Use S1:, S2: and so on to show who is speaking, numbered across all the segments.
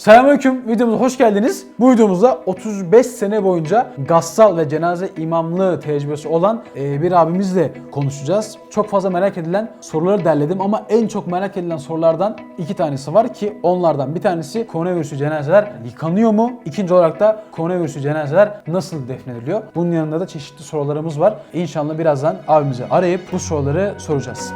S1: Selamünaleyküm. Videomuza hoş geldiniz. Bu videomuzda 35 sene boyunca gassal ve cenaze imamlığı tecrübesi olan e, bir abimizle konuşacağız. Çok fazla merak edilen soruları derledim ama en çok merak edilen sorulardan iki tanesi var ki onlardan bir tanesi koronavirüsü cenazeler yıkanıyor mu? İkinci olarak da koronavirüsü cenazeler nasıl defnediliyor? Bunun yanında da çeşitli sorularımız var. İnşallah birazdan abimizi arayıp bu soruları soracağız.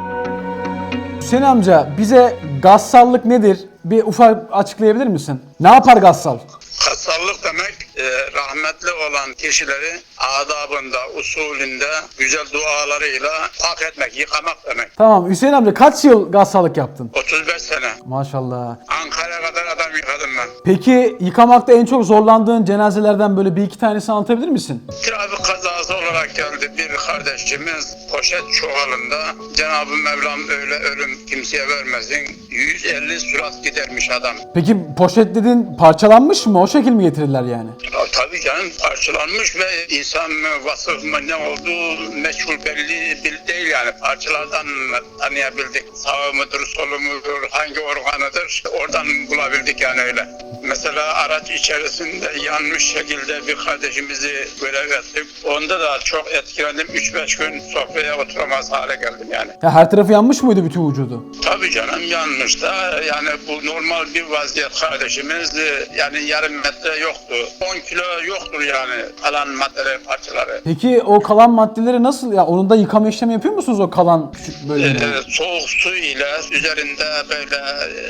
S1: Hüseyin amca bize gassallık nedir? Bir ufak açıklayabilir misin? Ne yapar gassal?
S2: Kassallık demek e, rahmetli olan kişileri adabında, usulünde güzel dualarıyla hak etmek, yıkamak demek.
S1: Tamam Hüseyin amca kaç yıl gassallık yaptın?
S2: 35 sene.
S1: Maşallah.
S2: Ankara'ya kadar adam yıkadım ben.
S1: Peki yıkamakta en çok zorlandığın cenazelerden böyle bir iki tanesini anlatabilir misin?
S2: Trafik kazası olarak geldi bir kardeşimiz poşet çuvalında Cenab-ı Mevlam öyle ölüm kimseye vermesin 150 surat gidermiş adam.
S1: Peki poşet dedin parçalanmış mı? O şekil mi getirdiler yani?
S2: Ya, tabii canım parçalanmış ve insan mı vasıf mı ne olduğu meçhul belli bil- değil yani parçalardan tanıyabildik. Sağ mıdır solu mudur hangi organıdır oradan bulabildik yani öyle. Mesela araç içerisinde yanmış şekilde bir kardeşimizi görev ettik. Onda da çok etkilendim. 3-5 gün sofraya oturamaz hale geldim yani.
S1: Ya her tarafı yanmış mıydı bütün vücudu?
S2: Tabii canım yanmış da yani bu normal bir vaziyet kardeşimiz e, yani yarım metre yoktu. 10 kilo yoktur yani kalan madde parçaları.
S1: Peki o kalan maddeleri nasıl ya? Onun da yıkama işlemi yapıyor musunuz o kalan küçük böyle?
S2: Ee, soğuk su ile üzerinde böyle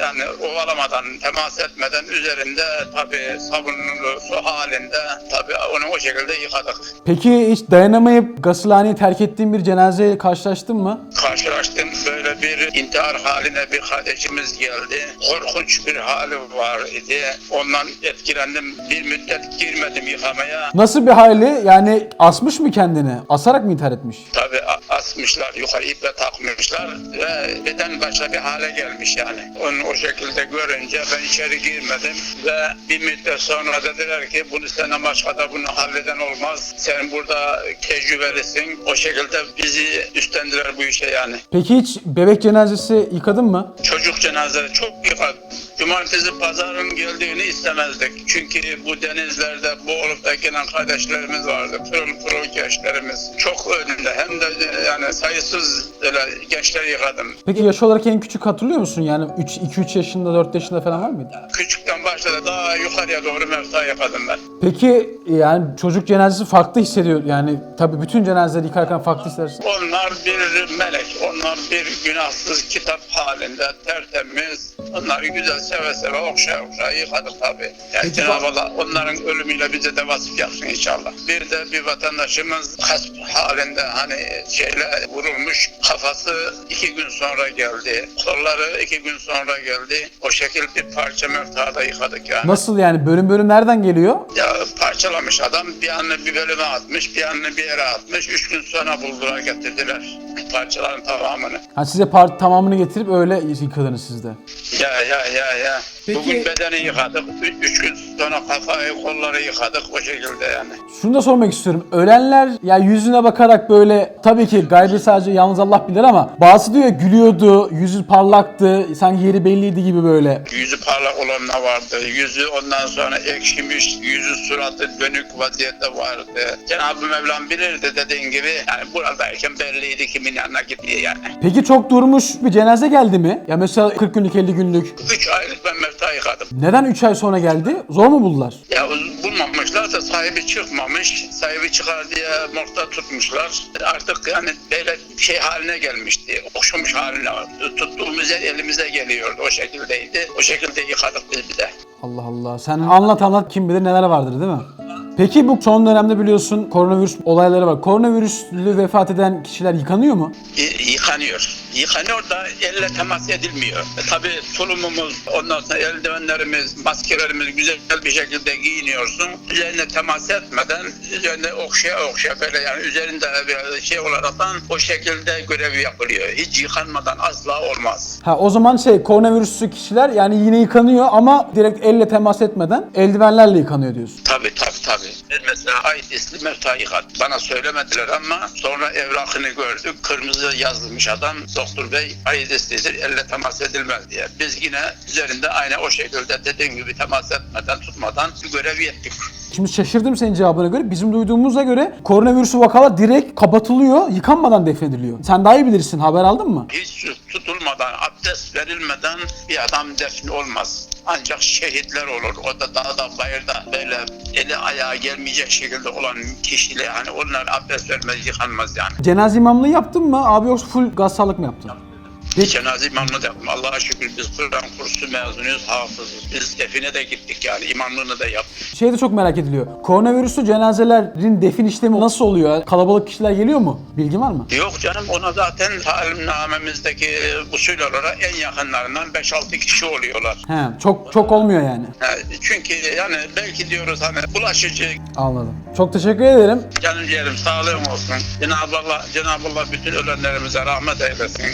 S2: yani ovalamadan temas etmeden üzerinde tabii sabunlu su halinde tabii onu o şekilde yıkadık.
S1: Peki hiç dayanamayıp gasilhaneyi terk ettiğin bir cenazeyle karşılaştın mı?
S2: Karşılaştım böyle bir intihar haline bir kardeşimiz geldi. Korkunç bir hali var idi. Ondan etkilendim. Bir müddet girmedim yıkamaya.
S1: Nasıl bir hali? Yani asmış mı kendini? Asarak mı intihar etmiş?
S2: Tabii asmışlar, yukarı iple takmışlar ve beden başka bir hale gelmiş yani. Onu o şekilde görünce ben içeri girmedim ve bir müddet sonra dediler ki bunu sen başka da bunu halleden olmaz. Sen burada tecrübelisin. O şekilde bizi üstlendiler bu işe yani.
S1: Peki hiç bebek cenazesi yıkadın mı?
S2: Çocuk cenazeleri çok yıkadı. Cumartesi pazarın geldiğini istemezdik. Çünkü bu denizlerde boğulup da gelen kardeşlerimiz vardı. Pırıl pırıl gençlerimiz. Çok önünde. Hem de yani sayısız böyle gençler yıkadım.
S1: Peki yaş olarak en küçük hatırlıyor musun? Yani 3 2-3 yaşında, 4 yaşında falan var mıydı?
S2: Küçükten başladı daha yukarıya doğru mevta yıkadım ben.
S1: Peki yani çocuk cenazesi farklı hissediyor. Yani tabii bütün cenazeleri yıkarken farklı hissedersin.
S2: Onlar bir melek, onlar bir günahsız kitap halinde tertemiz. Onları güzel seve seve okşa okşa yıkadık tabii. Yani
S1: Peki
S2: Cenab-ı Allah onların ölümüyle bize de vasıf yapsın inşallah. Bir de bir vatandaşımız hasp halinde hani şeyle vurulmuş kafası iki gün sonra geldi. Kolları iki gün sonra geldi. O şekil bir parça mevtada yıkadık yani.
S1: Nasıl yani bölüm bölüm nereden geliyor?
S2: Ya parçalamış adam bir anını bir bölüme atmış, bir anını bir yere atmış. Üç gün sonra buldular getirdiler parçaların tamamını.
S1: Ha size part tamamını getirip öyle yıkadınız siz de.
S2: Ya ya ya ya.
S1: Peki-
S2: Bugün bedeni yıkadık. Üç, gün sonra kafayı kolları yıkadık o şekilde yani.
S1: Şunu da sormak istiyorum. Ölenler ya yüzüne bakarak böyle tabii ki gaybi sadece yalnız Allah bilir ama bazı diyor gülüyordu, yüzü parlaktı, sanki yeri belliydi gibi böyle.
S2: Yüzü parlak olanlar vardı. Yüzü ondan sonra ekşimiş, yüzü suratı dönük vaziyette vardı. Cenab-ı Mevlam bilirdi dediğin gibi. Yani buradayken belliydi kimin yanına gittiği yani.
S1: Peki çok durmuş bir cenaze geldi mi? Ya mesela 40 günlük 50 günlük.
S2: Üç aylık ben mefta yıkadım.
S1: Neden 3 ay sonra geldi? Zor mu buldular?
S2: Ya bulmamışlar da sahibi çıkmamış. Sahibi çıkar diye morgda tutmuşlar. Artık yani böyle şey haline gelmişti. Okşamış haline. Tuttuğumuz yer elimize geliyordu. O şekildeydi. O şekilde yıkadık biz bir de.
S1: Allah Allah. Sen anlat anlat kim bilir neler vardır değil mi? Peki bu son dönemde biliyorsun koronavirüs olayları var. Koronavirüslü vefat eden kişiler yıkanıyor mu?
S2: Y- yıkanıyor. Yıkanıyor da elle temas edilmiyor. E, tabii tulumumuz, ondan sonra eldivenlerimiz, maskelerimiz güzel bir şekilde giyiniyorsun. Üzerine temas etmeden, üzerine okşaya okşaya böyle yani üzerinde bir şey olaraktan o şekilde görevi yapılıyor. Hiç yıkanmadan asla olmaz.
S1: Ha o zaman şey koronavirüslü kişiler yani yine yıkanıyor ama direkt elle temas etmeden eldivenlerle yıkanıyor diyorsun.
S2: Tabii tabii tabii. Ben mesela ait ismi Mevta yıkadım. Bana söylemediler ama sonra evrakını gördük. Kırmızı yazılmış adam doktor bey aidesidir, elle temas edilmez diye. Biz yine üzerinde aynı o şekilde dediğim gibi temas etmeden, tutmadan görev yettik.
S1: Şimdi şaşırdım senin cevabına göre. Bizim duyduğumuza göre koronavirüsü vakalar direkt kapatılıyor, yıkanmadan defnediliyor. Sen daha iyi bilirsin. Haber aldın mı?
S2: Hiç tutulmadan, abdest verilmeden bir adam defni olmaz. Ancak şehitler olur. O da dağda, bayırda böyle eli ayağa gelmeyecek şekilde olan kişiler hani onlar abdest vermez, yıkanmaz yani.
S1: Cenaze imamlığı yaptın mı abi yoksa full gaz sağlık mı yaptın? Peki.
S2: Cenaze imamlığı da yaptım. Allah'a şükür biz Kur'an kursu mezunuyuz, hafızız. Biz define de gittik yani imamlığını da yaptık.
S1: Şey de çok merak ediliyor. Koronavirüsü cenazelerin defin işlemi nasıl oluyor? Kalabalık kişiler geliyor mu? Bilgin var mı?
S2: Yok canım ona zaten talimnamemizdeki usul olarak en yakınlarından 5-6 kişi oluyorlar.
S1: He, çok çok olmuyor yani.
S2: Ha, Çünkü yani belki diyoruz hani bulaşıcı
S1: Anladım. Çok teşekkür ederim.
S2: canım ciğerim sağlığım olsun. Cenab-ı Allah, Cenab-ı Allah bütün ölenlerimize rahmet eylesin.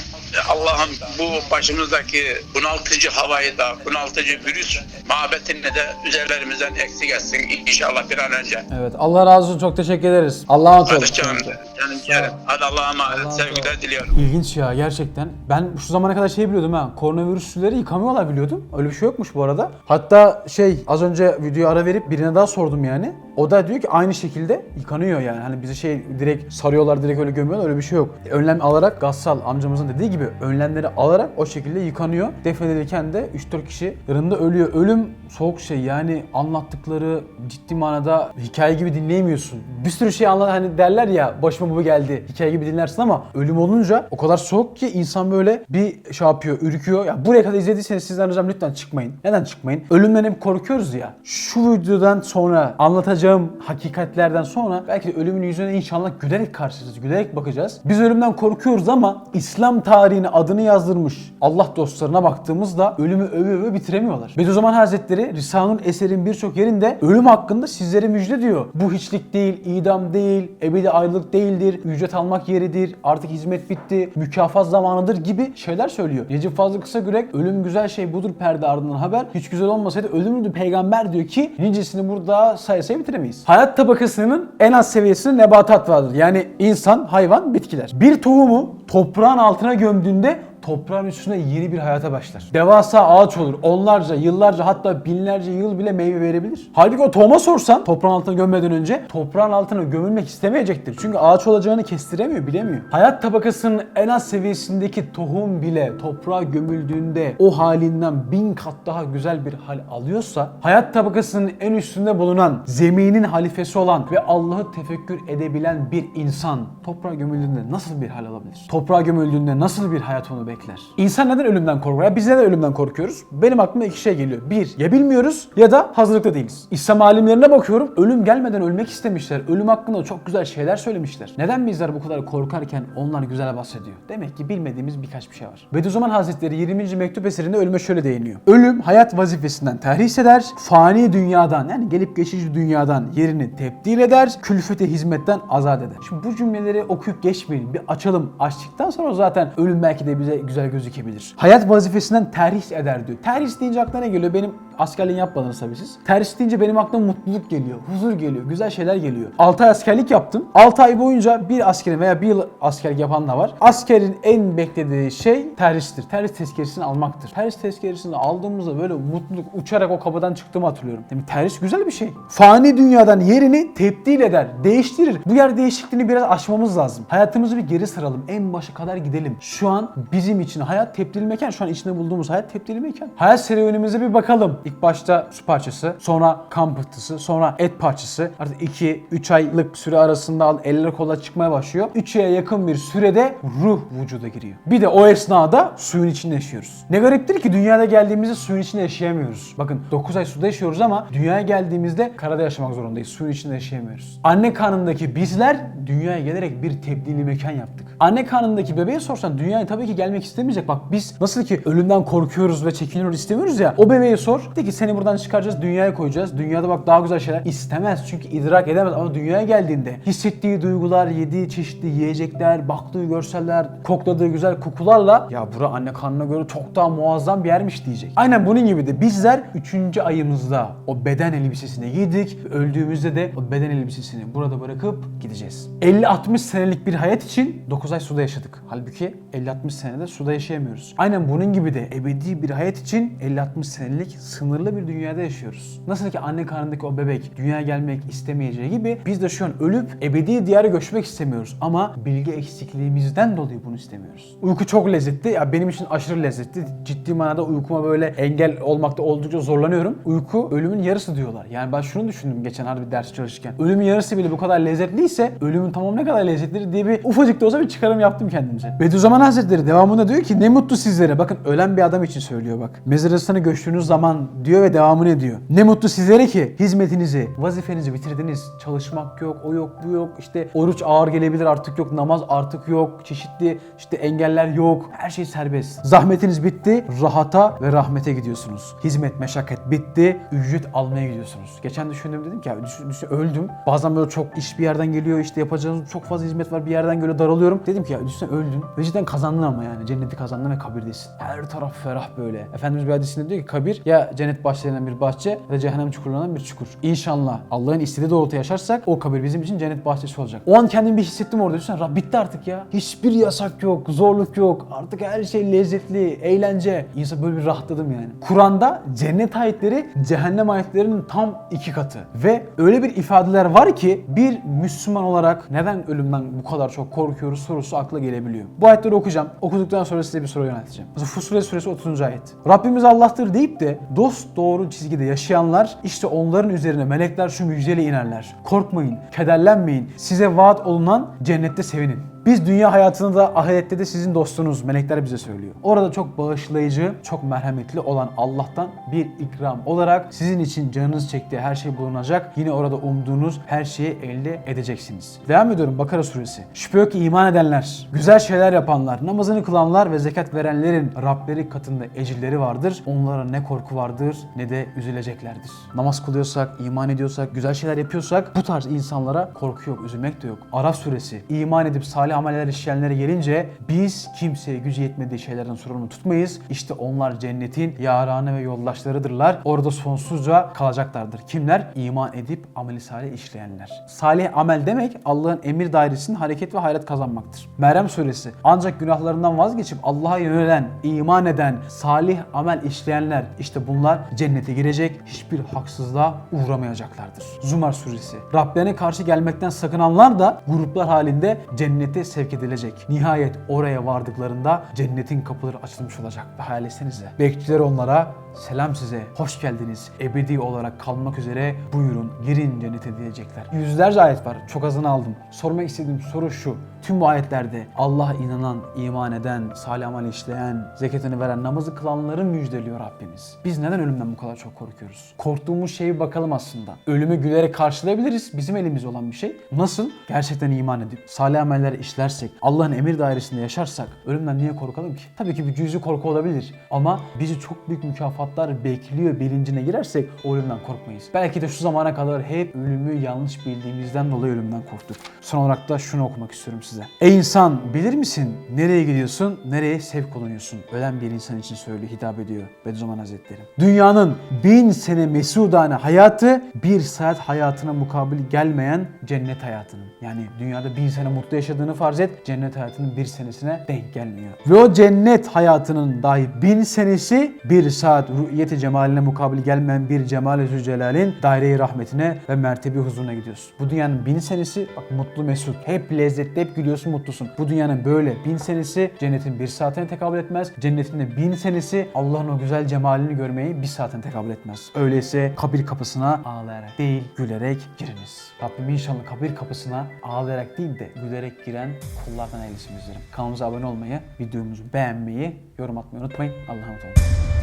S2: Allah'ım bu başımızdaki bunaltıcı havayı da, bunaltıcı virüs mabetini de üzerlerimizden eksik etsin inşallah bir an önce.
S1: Evet. Allah razı olsun. Çok teşekkür ederiz. Allah'a emanet olun.
S2: Canım, ciğerim. Hadi Allah'a emanet. Sevgiler diliyorum.
S1: İlginç ya gerçekten. Ben şu zamana kadar şey biliyordum ha. Koronavirüsleri yıkamıyorlar biliyordum. Öyle bir şey yokmuş bu arada. Hatta şey az önce videoyu ara verip birine daha sordum yani. O da diyor ki aynı şekilde yıkanıyor yani. Hani bizi şey direkt sarıyorlar direkt öyle gömüyorlar öyle bir şey yok. Önlem alarak Gassal amcamızın dediği gibi önlemleri alarak o şekilde yıkanıyor. Defnedilirken de 3-4 kişi yanında ölüyor. Ölüm soğuk şey yani anlattıkları ciddi manada hikaye gibi dinleyemiyorsun. Bir sürü şey anlat hani derler ya başıma bu geldi hikaye gibi dinlersin ama ölüm olunca o kadar soğuk ki insan böyle bir şey yapıyor ürküyor. Ya buraya kadar izlediyseniz sizden ricam lütfen çıkmayın. Neden çıkmayın? Ölümden hep korkuyoruz ya. Şu videodan sonra anlatacağım hakikatlerden sonra belki de ölümün yüzüne inşallah gülerek karşılayacağız, gülerek bakacağız. Biz ölümden korkuyoruz ama İslam tarihine adını yazdırmış Allah dostlarına baktığımızda ölümü öve öve bitiremiyorlar. Bediüzzaman Hazretleri Risale'nin eserin birçok yerinde ölüm hakkında sizlere müjde diyor. Bu hiçlik değil, idam değil, ebedi ayrılık değildir, ücret almak yeridir, artık hizmet bitti, mükafat zamanıdır gibi şeyler söylüyor. Necip Fazıl Kısagürek ölüm güzel şey budur perde ardından haber. Hiç güzel olmasaydı ölümdü peygamber diyor ki nicesini burada say say bitiremeyiz. Hayat tabakasının en az seviyesinde nebatat vardır. Yani insan, hayvan, bitkiler. Bir tohumu toprağın altına gömdüğünde toprağın üstüne yeni bir hayata başlar. Devasa ağaç olur. Onlarca, yıllarca hatta binlerce yıl bile meyve verebilir. Halbuki o tohuma sorsan toprağın altına gömmeden önce toprağın altına gömülmek istemeyecektir. Çünkü ağaç olacağını kestiremiyor, bilemiyor. Hayat tabakasının en az seviyesindeki tohum bile toprağa gömüldüğünde o halinden bin kat daha güzel bir hal alıyorsa hayat tabakasının en üstünde bulunan zeminin halifesi olan ve Allah'ı tefekkür edebilen bir insan toprağa gömüldüğünde nasıl bir hal alabilir? Toprağa gömüldüğünde nasıl bir hayat onu bekler? İnsan neden ölümden korkar? Biz neden ölümden korkuyoruz? Benim aklıma iki şey geliyor. Bir, ya bilmiyoruz ya da hazırlıklı değiliz. İslam alimlerine bakıyorum. Ölüm gelmeden ölmek istemişler. Ölüm hakkında çok güzel şeyler söylemişler. Neden bizler bu kadar korkarken onlar güzel bahsediyor? Demek ki bilmediğimiz birkaç bir şey var. Bediüzzaman Hazretleri 20. mektup eserinde ölüme şöyle değiniyor. Ölüm hayat vazifesinden terhis eder, fani dünyadan yani gelip geçici dünyadan yerini tebdil eder, külfete hizmetten azat eder. Şimdi bu cümleleri okuyup geçmeyin. Bir açalım. Açtıktan sonra zaten ölüm belki de bize güzel gözükebilir. Hayat vazifesinden terhis eder diyor. Terhis deyince aklına ne geliyor? Benim askerliğini yapmadınız tabii siz. Terhis deyince benim aklıma mutluluk geliyor, huzur geliyor, güzel şeyler geliyor. 6 ay askerlik yaptım. 6 ay boyunca bir askerin veya bir yıl askerlik yapan da var. Askerin en beklediği şey terhistir. Terhis tezkeresini almaktır. Terhis tezkeresini aldığımızda böyle mutluluk uçarak o kapıdan çıktığımı hatırlıyorum. Demek terhis güzel bir şey. Fani dünyadan yerini tebdil eder, değiştirir. Bu yer değişikliğini biraz aşmamız lazım. Hayatımızı bir geri saralım. En başa kadar gidelim. Şu an bizim için hayat tepdil mekan. Şu an içinde bulduğumuz hayat tepdil mekan. Hayat serüvenimize bir bakalım. İlk başta su parçası, sonra kan pıhtısı, sonra et parçası. Artık 2-3 aylık süre arasında eller kola çıkmaya başlıyor. 3 aya yakın bir sürede ruh vücuda giriyor. Bir de o esnada suyun içinde yaşıyoruz. Ne gariptir ki dünyada geldiğimizde suyun içinde yaşayamıyoruz. Bakın 9 ay suda yaşıyoruz ama dünyaya geldiğimizde karada yaşamak zorundayız. Suyun içinde yaşayamıyoruz. Anne karnındaki bizler dünyaya gelerek bir tebdili mekan yaptık. Anne karnındaki bebeğe sorsan dünyaya tabii ki gelmek istemeyecek. Bak biz nasıl ki ölümden korkuyoruz ve çekiniyoruz istemiyoruz ya. O bebeğe sor De ki seni buradan çıkaracağız, dünyaya koyacağız. Dünyada bak daha güzel şeyler istemez çünkü idrak edemez ama dünyaya geldiğinde hissettiği duygular, yediği çeşitli yiyecekler, baktığı görseller, kokladığı güzel kokularla ya bura anne karnına göre çok daha muazzam bir yermiş diyecek. Aynen bunun gibi de bizler 3. ayımızda o beden elbisesini giydik. Öldüğümüzde de o beden elbisesini burada bırakıp gideceğiz. 50-60 senelik bir hayat için 9 ay suda yaşadık. Halbuki 50-60 senede suda yaşayamıyoruz. Aynen bunun gibi de ebedi bir hayat için 50-60 senelik sınırlı bir dünyada yaşıyoruz. Nasıl ki anne karnındaki o bebek dünyaya gelmek istemeyeceği gibi biz de şu an ölüp ebedi diyara göçmek istemiyoruz. Ama bilgi eksikliğimizden dolayı bunu istemiyoruz. Uyku çok lezzetli. Ya benim için aşırı lezzetli. Ciddi manada uykuma böyle engel olmakta oldukça zorlanıyorum. Uyku ölümün yarısı diyorlar. Yani ben şunu düşündüm geçen harbi ders çalışırken. Ölümün yarısı bile bu kadar lezzetliyse ölümün tamamı ne kadar lezzetlidir diye bir ufacık da olsa bir çıkarım yaptım kendimize. Bediüzzaman Hazretleri devamında diyor ki ne mutlu sizlere. Bakın ölen bir adam için söylüyor bak. Mezarasına göçtüğünüz zaman diyor ve devamını ediyor. Ne mutlu sizlere ki hizmetinizi, vazifenizi bitirdiniz. Çalışmak yok, o yok, bu yok. İşte oruç ağır gelebilir artık yok, namaz artık yok. Çeşitli işte engeller yok. Her şey serbest. Zahmetiniz bitti, rahata ve rahmete gidiyorsunuz. Hizmet, meşakkat bitti, ücret almaya gidiyorsunuz. Geçen düşündüm dedim ki ya düşün, düşün, öldüm. Bazen böyle çok iş bir yerden geliyor işte yapacağınız çok fazla hizmet var bir yerden böyle daralıyorum. Dedim ki ya düşünsene öldün ve cidden kazandın ama yani cenneti kazandın ve kabirdesin. Her taraf ferah böyle. Efendimiz bir hadisinde diyor ki kabir ya cennet bahçelerinden bir bahçe da cehennem çukurlarından bir çukur. İnşallah Allah'ın istediği doğrultuda yaşarsak o kabir bizim için cennet bahçesi olacak. O an kendimi bir hissettim orada. Düşünsene Rab bitti artık ya. Hiçbir yasak yok, zorluk yok. Artık her şey lezzetli, eğlence. İnsan böyle bir rahatladım yani. Kur'an'da cennet ayetleri cehennem ayetlerinin tam iki katı. Ve öyle bir ifadeler var ki bir Müslüman olarak neden ölümden bu kadar çok korkuyoruz sorusu akla gelebiliyor. Bu ayetleri okuyacağım. Okuduktan sonra size bir soru yönelteceğim. Mesela Fussilet suresi 30. ayet. Rabbimiz Allah'tır deyip de dost doğru çizgide yaşayanlar işte onların üzerine melekler şu müjdeyle inerler. Korkmayın, kederlenmeyin. Size vaat olunan cennette sevinin. Biz dünya hayatında da ahirette de sizin dostunuz melekler bize söylüyor. Orada çok bağışlayıcı, çok merhametli olan Allah'tan bir ikram olarak sizin için canınız çektiği her şey bulunacak. Yine orada umduğunuz her şeyi elde edeceksiniz. Devam ediyorum Bakara suresi. Şüphe yok ki iman edenler, güzel şeyler yapanlar, namazını kılanlar ve zekat verenlerin Rableri katında ecirleri vardır. Onlara ne korku vardır ne de üzüleceklerdir. Namaz kılıyorsak, iman ediyorsak, güzel şeyler yapıyorsak bu tarz insanlara korku yok, üzülmek de yok. Araf suresi. İman edip salih ameller işleyenlere gelince biz kimseye gücü yetmediği şeylerden sorumlu tutmayız. İşte onlar cennetin yaranı ve yoldaşlarıdırlar. Orada sonsuzca kalacaklardır. Kimler? İman edip ameli salih işleyenler. Salih amel demek Allah'ın emir dairesinin hareket ve hayret kazanmaktır. Meryem suresi. Ancak günahlarından vazgeçip Allah'a yönelen, iman eden, salih amel işleyenler işte bunlar cennete girecek, hiçbir haksızlığa uğramayacaklardır. Zumar suresi. Rablerine karşı gelmekten sakınanlar da gruplar halinde cennete sevk edilecek. Nihayet oraya vardıklarında cennetin kapıları açılmış olacak. Hayal etsenize. Bekçiler onlara selam size, hoş geldiniz, ebedi olarak kalmak üzere buyurun girin cennete diyecekler. Yüzlerce ayet var, çok azını aldım. Sormak istediğim soru şu. Tüm bu ayetlerde Allah'a inanan, iman eden, salih amel işleyen, zekatını veren, namazı kılanları müjdeliyor Rabbimiz. Biz neden ölümden bu kadar çok korkuyoruz? Korktuğumuz şeye bakalım aslında. Ölümü gülerek karşılayabiliriz. Bizim elimizde olan bir şey. Nasıl? Gerçekten iman edip, salih ameller işlersek, Allah'ın emir dairesinde yaşarsak ölümden niye korkalım ki? Tabii ki bir cüzi korku olabilir. Ama bizi çok büyük mükafatlar bekliyor bilincine girersek ölümden korkmayız. Belki de şu zamana kadar hep ölümü yanlış bildiğimizden dolayı ölümden korktuk. Son olarak da şunu okumak istiyorum size. Ey insan bilir misin nereye gidiyorsun, nereye sevk olunuyorsun? Ölen bir insan için söylüyor, hitap ediyor Bediüzzaman Hazretleri. Dünyanın bin sene mesudane hayatı bir saat hayatına mukabil gelmeyen cennet hayatının. Yani dünyada bin sene mutlu yaşadığını farz et, cennet hayatının bir senesine denk gelmiyor. Ve o cennet hayatının dahi bin senesi bir saat rü'yeti cemaline mukabil gelmeyen bir cemal-i zülcelal'in daire-i rahmetine ve mertebi huzuruna gidiyorsun. Bu dünyanın bin senesi bak mutlu mesut. Hep lezzetli, hep gülüyorsun, mutlusun. Bu dünyanın böyle bin senesi cennetin bir saatine tekabül etmez. Cennetin de bin senesi Allah'ın o güzel cemalini görmeyi bir saatine tekabül etmez. Öyleyse kabir kapısına ağlayarak değil gülerek giriniz. Rabbim inşallah kabir kapısına ağlayarak değil de gülerek giren kullardan eylesin bizleri. Kanalımıza abone olmayı, videomuzu beğenmeyi, yorum atmayı unutmayın. Allah'a emanet olun.